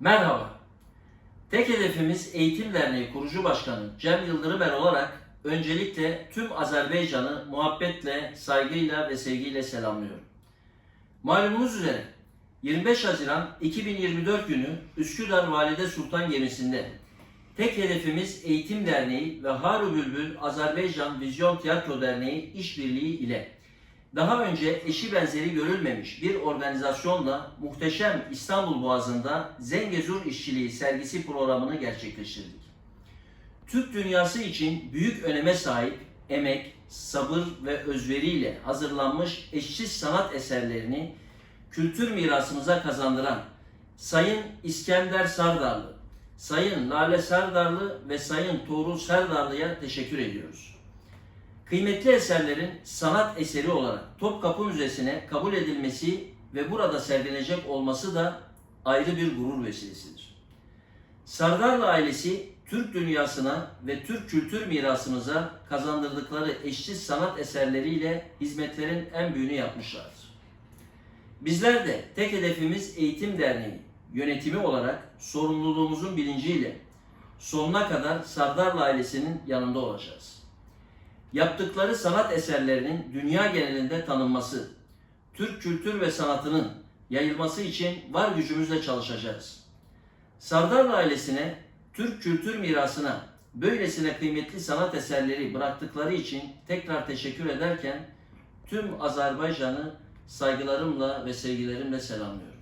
Merhaba. Tek hedefimiz Eğitim Derneği kurucu başkanı Cem Yıldırımer olarak öncelikle tüm Azerbaycan'ı muhabbetle, saygıyla ve sevgiyle selamlıyorum. Malumunuz üzere 25 Haziran 2024 günü Üsküdar Valide Sultan gemisinde tek hedefimiz Eğitim Derneği ve Haru Bülbül Azerbaycan Vizyon Tiyatro Derneği işbirliği ile daha önce eşi benzeri görülmemiş bir organizasyonla muhteşem İstanbul Boğazı'nda Zengezur İşçiliği sergisi programını gerçekleştirdik. Türk dünyası için büyük öneme sahip emek, sabır ve özveriyle hazırlanmış eşsiz sanat eserlerini kültür mirasımıza kazandıran Sayın İskender Sardarlı, Sayın Lale Sardarlı ve Sayın Tuğrul Sardarlı'ya teşekkür ediyoruz. Kıymetli eserlerin sanat eseri olarak Topkapı Müzesi'ne kabul edilmesi ve burada sergilenecek olması da ayrı bir gurur vesilesidir. Sardarlı ailesi Türk dünyasına ve Türk kültür mirasımıza kazandırdıkları eşsiz sanat eserleriyle hizmetlerin en büyüğünü yapmışlardır. Bizler de tek hedefimiz Eğitim Derneği yönetimi olarak sorumluluğumuzun bilinciyle sonuna kadar Sardarlı ailesinin yanında olacağız yaptıkları sanat eserlerinin dünya genelinde tanınması, Türk kültür ve sanatının yayılması için var gücümüzle çalışacağız. Sardarlı ailesine, Türk kültür mirasına böylesine kıymetli sanat eserleri bıraktıkları için tekrar teşekkür ederken tüm Azerbaycan'ı saygılarımla ve sevgilerimle selamlıyorum.